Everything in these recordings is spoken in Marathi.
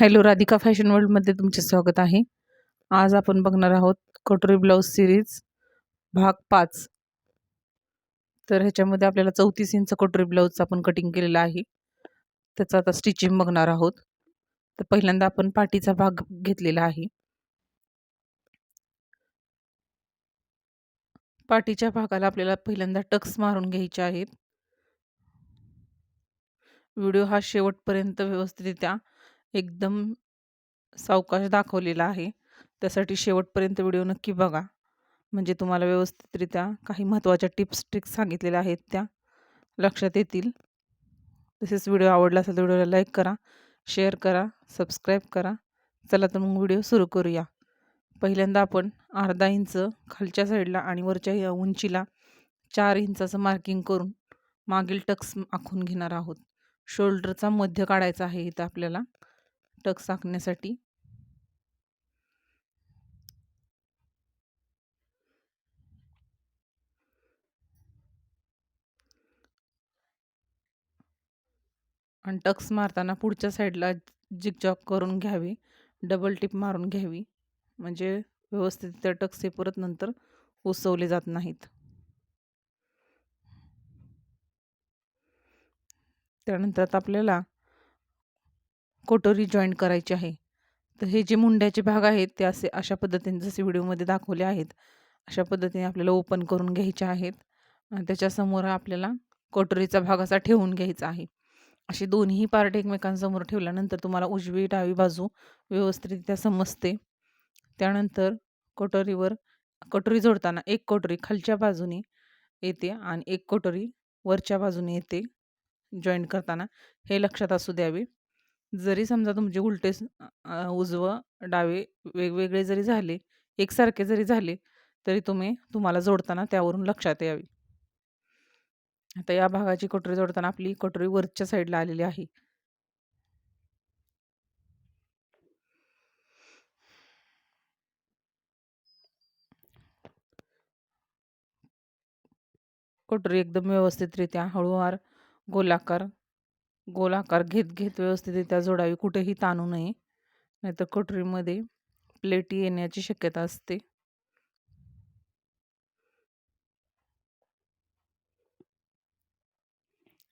हॅलो राधिका फॅशन वर्ल्डमध्ये तुमचे स्वागत आहे. आज आपण बघणार आहोत कटोरी ब्लाऊज सिरीज भाग पाच. तर ह्याच्यामध्ये आपल्याला चौतीस इंच कटोरी ब्लाऊजचं आपण कटिंग केलेलं आहे. त्याचं आता स्टिचिंग बघणार आहोत. तर पहिल्यांदा आपण पाठीचा भाग घेतलेला आहे. पाठीच्या भागाला आपल्याला पहिल्यांदा टक्स मारून घ्यायचे आहेत. व्हिडिओ हा शेवटपर्यंत व्यवस्थितरित्या एकदम सावकाश दाखवलेला आहे. त्यासाठी शेवटपर्यंत व्हिडिओ नक्की बघा. म्हणजे तुम्हाला व्यवस्थितरित्या काही महत्त्वाच्या टिप्स ट्रिक्स सांगितलेल्या आहेत त्या लक्षात येतील. तसेच व्हिडिओ आवडला असेल तर व्हिडिओला लाईक करा शेअर करा सबस्क्राईब करा. चला तर मग व्हिडिओ सुरू करूया. पहिल्यांदा आपण अर्धा इंच खालच्या साईडला आणि वरच्या उंचीला चार इंचाचं मार्किंग करून मागील टक्स आखून घेणार आहोत. शोल्डरचा मध्य काढायचा आहे इथं आपल्याला. टक्स आखण्यासाठी आणि टक्स मारताना पुढच्या साईडला जिगजॉग करून घ्यावी डबल टिप मारून घ्यावी. म्हणजे व्यवस्थित त्या टक्स हे परत नंतर उसवले जात नाहीत. त्यानंतर आता आपल्याला कोटोरी जॉईंट करायची आहे. तर हे जे मुंड्याचे भाग आहेत ते असे अशा पद्धतीने जसे व्हिडिओमध्ये दाखवले आहेत अशा पद्धतीने आपल्याला ओपन करून घ्यायचे आहेत. आणि त्याच्यासमोर आपल्याला कोटोरीचा भाग असा ठेवून घ्यायचा आहे. असे दोन्ही पार्ट एकमेकांसमोर ठेवल्यानंतर तुम्हाला उजवी डावी बाजू व्यवस्थितरित्या समजते. त्यानंतर कटोरीवर कटोरी जोडताना एक कटोरी खालच्या बाजूने येते आणि एक कटोरी वरच्या बाजूने येते जॉईंट करताना. हे लक्षात असू द्यावे. जरी समजा तुमचे उलटे उजवं डावे वेगवेगळे जरी झाले एकसारखे जरी झाले तरी तुम्ही तुम्हाला जोडताना त्यावरून लक्षात यावे. आता या भागाची कटोरी जोडताना आपली कटोरी वरच्या साईडला आलेली आहे. कटोरी एकदम व्यवस्थितरित्या हळूवार गोलाकार गोलाकार घेत घेत व्यवस्थितरित्या जोडावी कुठेही ताणू नये. नाहीतर कटोरीमध्ये प्लेटी येण्याची शक्यता असते.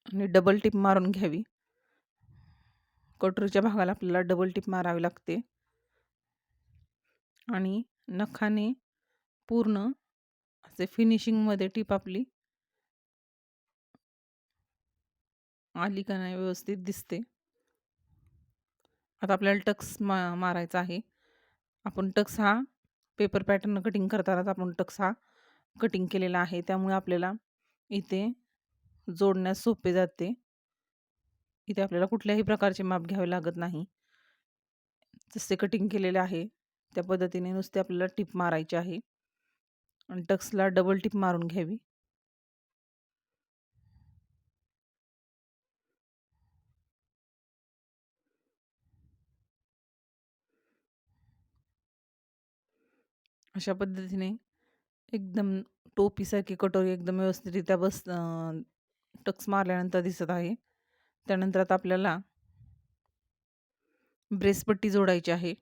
आणि डबल टिप मारून घ्यावी. कटोरीच्या भागाला आपल्याला डबल टिप मारावी लागते. आणि नखाने पूर्ण असे फिनिशिंगमध्ये टिप आपली आली का नाही व्यवस्थित दिसते. आता आपल्याला टक्स मा मारायचा आहे. आपण टक्स हा पेपर पॅटर्न कटिंग करतानाच आपण टक्स हा कटिंग केलेला आहे. त्यामुळे आपल्याला इथे जोडण्यास सोपे जाते. इथे आपल्याला कुठल्याही प्रकारचे माप घ्यावे लागत नाही. जसे कटिंग केलेले आहे त्या पद्धतीने नुसते आपल्याला टिप मारायची आहे. आणि टक्सला डबल टिप मारून घ्यावी. अशा पद्धतीने एकदम टोपीसारखी कटोरी एकदम व्यवस्थितरित्या बस टक्स मारल्यानंतर दिसत आहे. त्यानंतर आता आपल्याला ब्रेसपट्टी जोडायची आहे.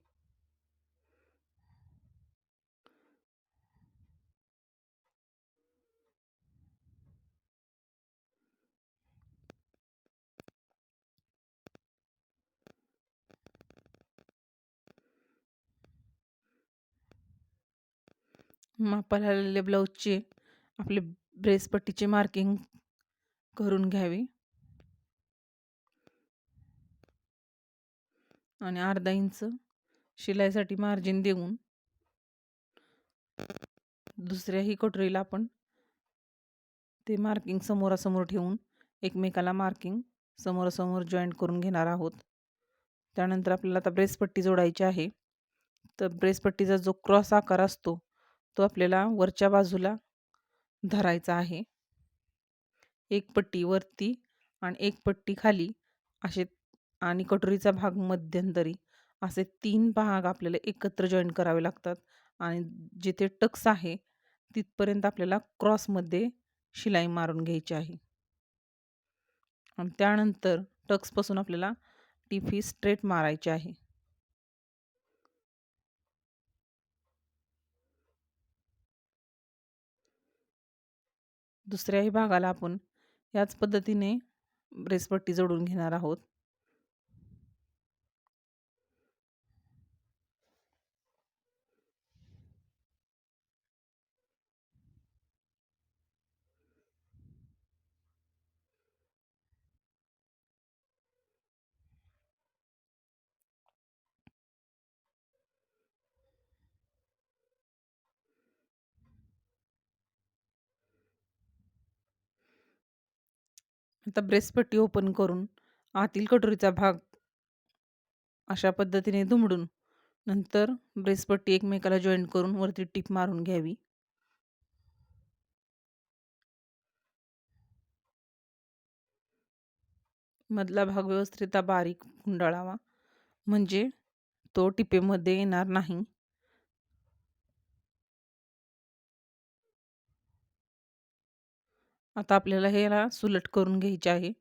मापाला आलेले ब्लाऊजचे आपले ब्रेसपट्टीचे मार्किंग करून घ्यावी. आणि अर्धा इंच शिलाईसाठी मार्जिन देऊन दुसऱ्याही कटोरीला आपण ते मार्किंग समोरासमोर ठेवून एकमेकाला मार्किंग समोरासमोर जॉईंट करून घेणार आहोत. त्यानंतर आपल्याला आता ब्रेसपट्टी जोडायची आहे. तर ब्रेसपट्टीचा जो क्रॉस आकार असतो तो आपल्याला वरच्या बाजूला धरायचा आहे. एक पट्टी वरती आणि एक पट्टी खाली असे आणि कटोरीचा भाग मध्यंतरी असे तीन भाग आपल्याला एकत्र जॉईन करावे लागतात आणि जिथे टक्स आहे तिथपर्यंत आपल्याला क्रॉसमध्ये शिलाई मारून घ्यायची आहे. आणि त्यानंतर टक्सपासून आपल्याला टिफी स्ट्रेट मारायची आहे. दुसऱ्याही भागाला आपण याच पद्धतीने ब्रेसपट्टी जोडून घेणार आहोत. आता ब्रेसपट्टी ओपन करून आतील कटोरीचा भाग अशा पद्धतीने दुमडून नंतर ब्रेसपट्टी एकमेकाला जॉईंट करून वरती टीप मारून घ्यावी. मधला भाग व्यवस्थित बारीक गुंडाळावा म्हणजे तो टिपेमध्ये येणार नाही. आता आपल्याला ह्याला सुलट करून घ्यायचे आहे.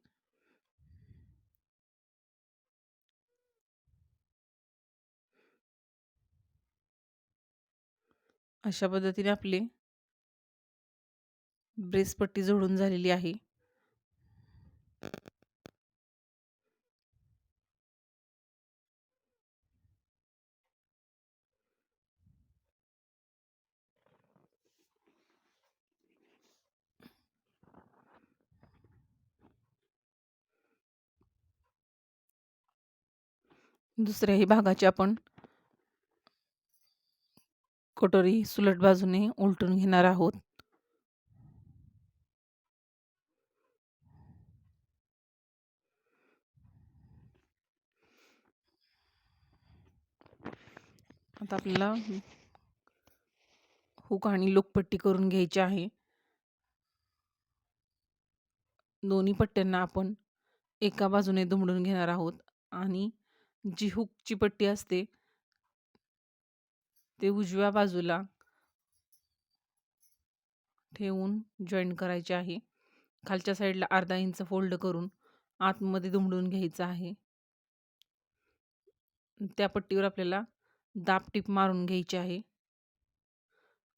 अशा पद्धतीने आपली ब्रेसपट्टी जोडून झालेली आहे. दुसऱ्याही भागाची आपण कटोरी सुलट बाजूने उलटून घेणार आहोत. आता आपल्याला हुक आणि लोकपट्टी करून घ्यायची आहे. दोन्ही पट्ट्यांना आपण एका बाजूने दुमडून घेणार आहोत आणि जी हुकची पट्टी असते. ते उजव्या बाजूला ठेवून जॉईन करायचे आहे. खालच्या साईडला अर्धा इंच फोल्ड करून आतमध्ये दुमडून घ्यायचं आहे. त्या पट्टीवर आपल्याला दाब टीप मारून घ्यायची आहे.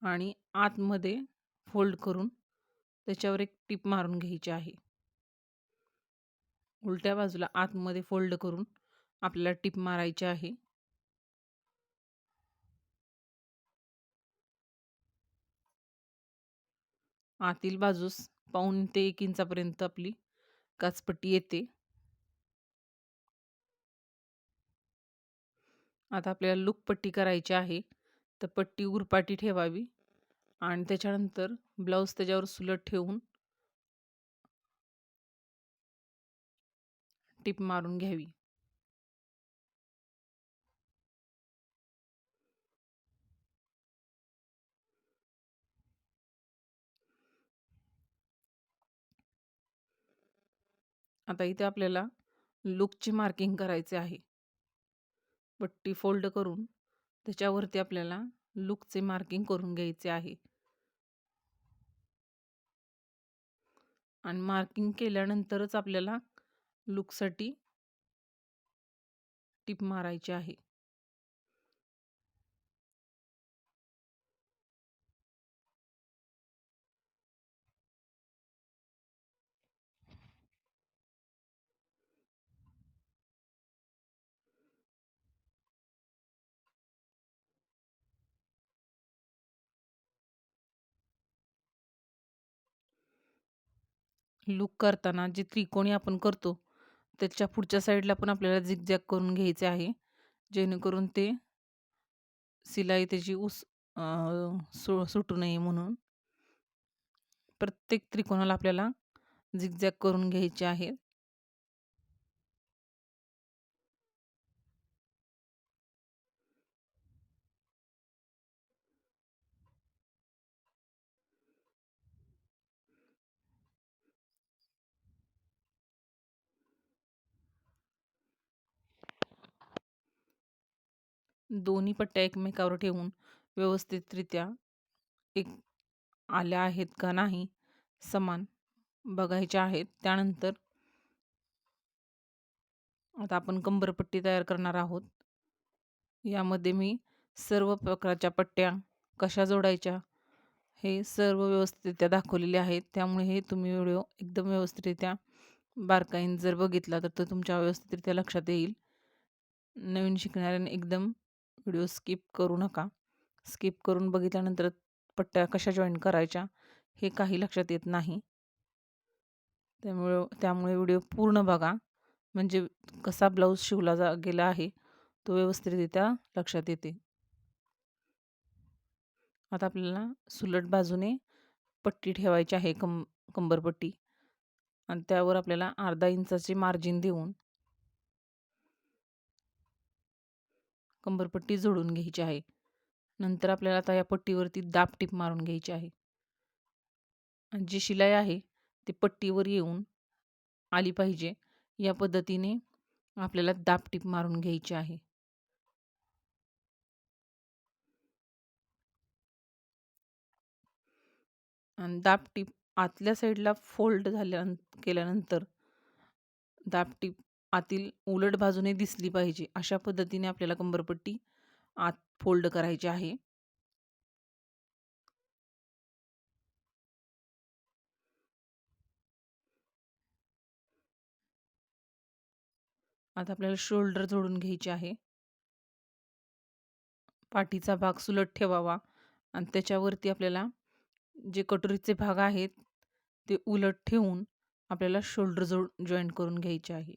आणि आतमध्ये फोल्ड करून त्याच्यावर एक टीप मारून घ्यायची आहे. उलट्या बाजूला आतमध्ये फोल्ड करून आपल्याला टिप मारायची आहे. आतील बाजूस पाऊन ते एक इंचापर्यंत आपली काचपट्टी येते. आता आपल्याला लुक पट्टी करायची आहे. तर पट्टी उरपाटी ठेवावी आणि त्याच्यानंतर ब्लाऊज त्याच्यावर सुलट ठेवून टिप मारून घ्यावी. आता इथे आपल्याला लुकची मार्किंग करायचे आहे. पट्टी फोल्ड करून त्याच्यावरती आपल्याला लुकचे मार्किंग करून घ्यायचे आहे. आणि मार्किंग केल्यानंतरच आपल्याला लुकसाठी टिप मारायची आहे. लुक करताना जे त्रिकोणी आपण करतो त्याच्या पुढच्या साईडला पण आपल्याला झिगझॅग करून घ्यायचे आहे जेणेकरून ते सिलाई त्याची उस सु सुटू नये म्हणून. प्रत्येक त्रिकोणाला आपल्याला झिगझॅग करून घ्यायचे आहे. दोन्ही पट्ट्या एकमेकावर ठेवून व्यवस्थितरित्या एक आल्या आहेत का नाही समान बघायच्या आहेत. त्यानंतर आता आपण कंबरपट्टी तयार करणार आहोत. यामध्ये मी सर्व प्रकारच्या पट्ट्या कशा जोडायच्या हे सर्व व्यवस्थितरित्या दाखवलेले आहेत. त्यामुळे हे तुम्ही व्हिडिओ एकदम व्यवस्थितरित्या बारकाईन जर बघितला तर तो तुमच्या व्यवस्थितरित्या लक्षात येईल. नवीन शिकणाऱ्याने एकदम व्हिडिओ स्किप करू नका. स्किप करून बघितल्यानंतर पट्ट्या कशा जॉईन करायच्या हे काही लक्षात येत नाही. त्यामुळे त्यामुळे व्हिडिओ पूर्ण बघा. म्हणजे कसा ब्लाऊज शिवला जा गेला आहे तो व्यवस्थितरित्या लक्षात येते. आता आपल्याला सुलट बाजूने पट्टी ठेवायची आहे कं कंबरपट्टी. आणि त्यावर आपल्याला अर्धा इंचाचे मार्जिन देऊन कंबरपट्टी जोडून घ्यायची आहे. नंतर आपल्याला आता या पट्टीवरती दाब टीप मारून घ्यायची आहे. आणि जी शिलाई आहे ती पट्टीवर येऊन आली पाहिजे. या पद्धतीने आपल्याला दाब टीप मारून घ्यायची आहे. आणि दाब टीप आतल्या साईडला फोल्ड झाल्या केल्यानंतर दाब टीप आतील उलट बाजूने दिसली पाहिजे अशा पद्धतीने आपल्याला कंबरपट्टी आत फोल्ड करायची आहे. आता आपल्याला शोल्डर जोडून घ्यायचे आहे. पाठीचा भाग सुलट ठेवावा आणि त्याच्यावरती आपल्याला जे कटोरीचे भाग आहेत ते उलट ठेवून आपल्याला शोल्डर जोड जॉईंट करून घ्यायचे आहे.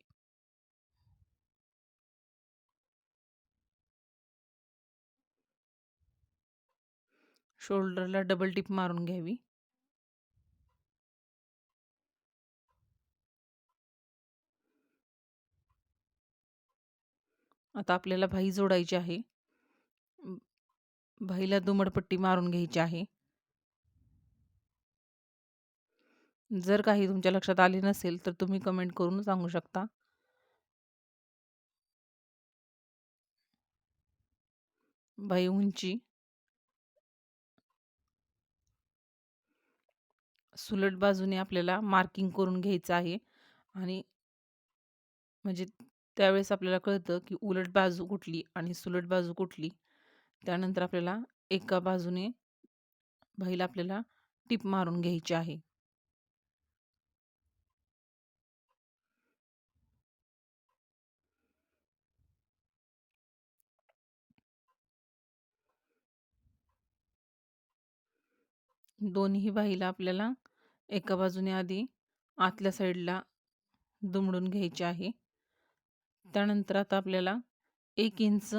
शोल्डरला डबल टिप मारून घ्यावी. आता आपल्याला भाई जोडायची आहे. भाईला दुमडपट्टी मारून घ्यायची आहे. जर काही तुमच्या लक्षात आले नसेल तर तुम्ही कमेंट करून सांगू शकता. भाई उंची. सुलट बाजूने आपल्याला मार्किंग करून घ्यायचं आहे. आणि म्हणजे त्यावेळेस आपल्याला कळतं की उलट बाजू कुठली आणि सुलट बाजू कुठली. त्यानंतर आपल्याला एका बाजूने बाईला आपल्याला टिप मारून घ्यायची आहे. दोन्ही बाईला आपल्याला एका बाजूने आधी आतल्या साईडला दुमडून घ्यायची आहे. त्यानंतर आता आपल्याला एक इंच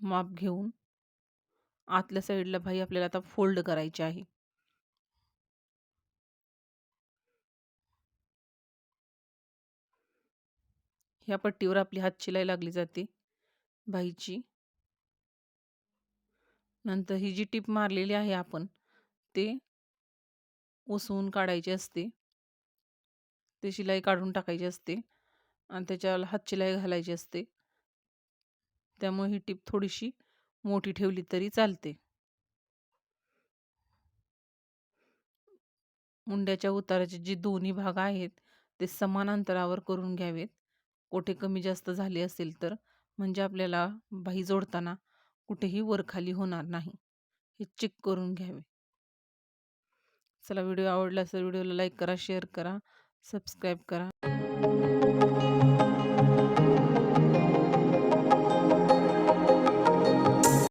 माप घेऊन आतल्या साईडला भाई आपल्याला आता फोल्ड करायची आहे. ह्या पट्टीवर आपली हात शिलाई लागली जाते. भाईची. नंतर ही जी टीप मारलेली आहे आपण ते उसवून काढायची असते. ते शिलाई काढून टाकायची असते आणि त्याच्याला हात शिलाई घालायची असते. त्यामुळे ही टीप थोडीशी मोठी ठेवली तरी चालते. मुंड्याच्या उताराचे जे दोन्ही भाग आहेत ते समान अंतरावर करून घ्यावेत. कोठे कमी जास्त झाले असेल तर म्हणजे आपल्याला बाही जोडताना कुठेही वरखाली होणार नाही. हे चेक करून घ्यावे. चला व्हिडिओ आवडला असेल व्हिडिओला लाईक करा शेअर करा सबस्क्राईब करा.